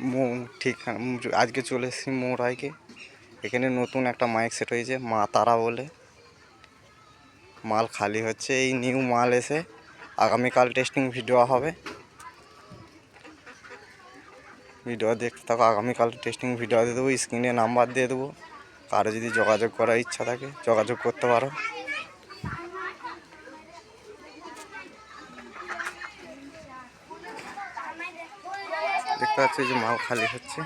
মৌ- ঠিক আজকে চলে এসেছি মৌরাইকে এখানে নতুন একটা মাইক সেট হয়েছে, মা তারা বলে। মাল খালি হচ্ছে, এই নিউ মাল এসে আগামীকাল টেস্টিং ভিডিও হবে। ভিডিও দেখতে থাকো, আগামীকাল টেস্টিং ভিডিও দিয়ে দেবো স্ক্রিনে নাম্বার দিয়ে দেবো। কারও যদি যোগাযোগ করার ইচ্ছা থাকে, যোগাযোগ করতে পারো। দেখতে পাচ্ছি যে মাল খালি হচ্ছে।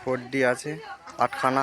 ফোর ডি আছে আটখানা।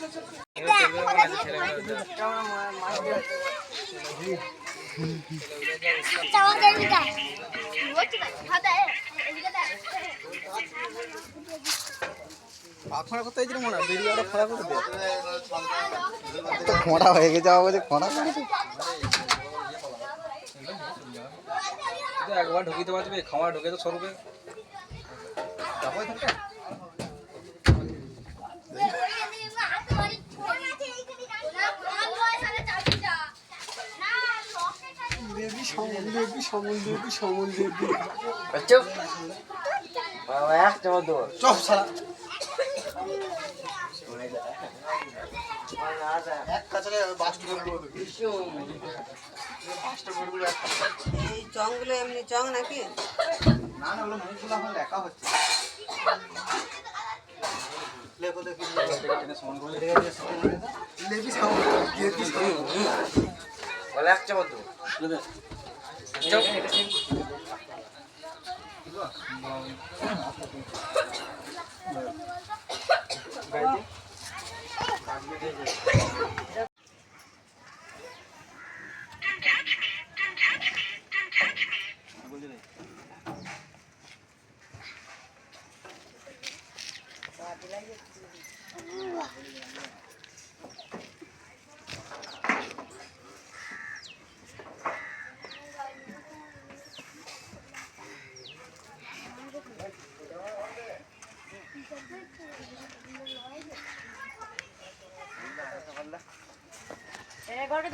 এখন চেঞ্জা চেঞ্জার দিয়ে বাজাবে পাঁচ হাজারে তো খোঁড়া হয়ে গেছে আবার বলছে খোঁড়া করেছে তো একবার ঢুকিতে পারবে খাওয়া ঢুকে তো সরবে চুপ একটা মতো চপ সারা এক দেবো দেবো এই চংগুলো এমনি চং নাকি না না ওগুলো মুখগুলো এখন হচ্ছে লেবি সাউন্ড লেবি বলে Chốc. Thank you. ঘরে